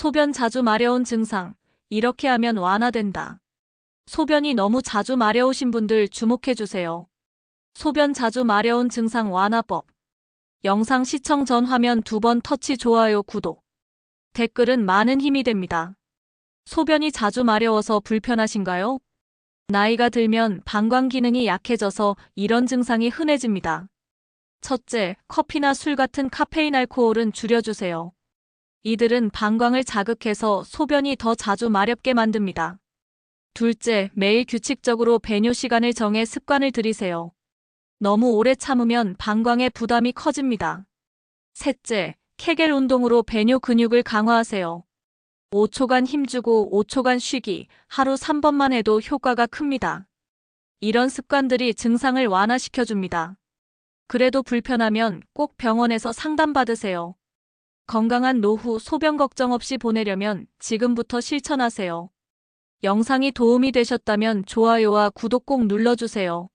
소변 자주 마려운 증상. 이렇게 하면 완화된다. 소변이 너무 자주 마려우신 분들 주목해 주세요. 소변 자주 마려운 증상 완화법. 영상 시청 전 화면 두 번 터치 좋아요 구독. 댓글은 많은 힘이 됩니다. 소변이 자주 마려워서 불편하신가요? 나이가 들면 방광 기능이 약해져서 이런 증상이 흔해집니다. 첫째, 커피나 술 같은 카페인 알코올은 줄여주세요. 이들은 방광을 자극해서 소변이 더 자주 마렵게 만듭니다. 둘째, 매일 규칙적으로 배뇨 시간을 정해 습관을 들이세요. 너무 오래 참으면 방광의 부담이 커집니다. 셋째, 케겔 운동으로 배뇨 근육을 강화하세요. 5초간 힘주고 5초간 쉬기, 하루 3번만 해도 효과가 큽니다. 이런 습관들이 증상을 완화시켜줍니다. 그래도 불편하면 꼭 병원에서 상담받으세요. 건강한 노후 소변 걱정 없이 보내려면 지금부터 실천하세요. 영상이 도움이 되셨다면 좋아요와 구독 꼭 눌러주세요.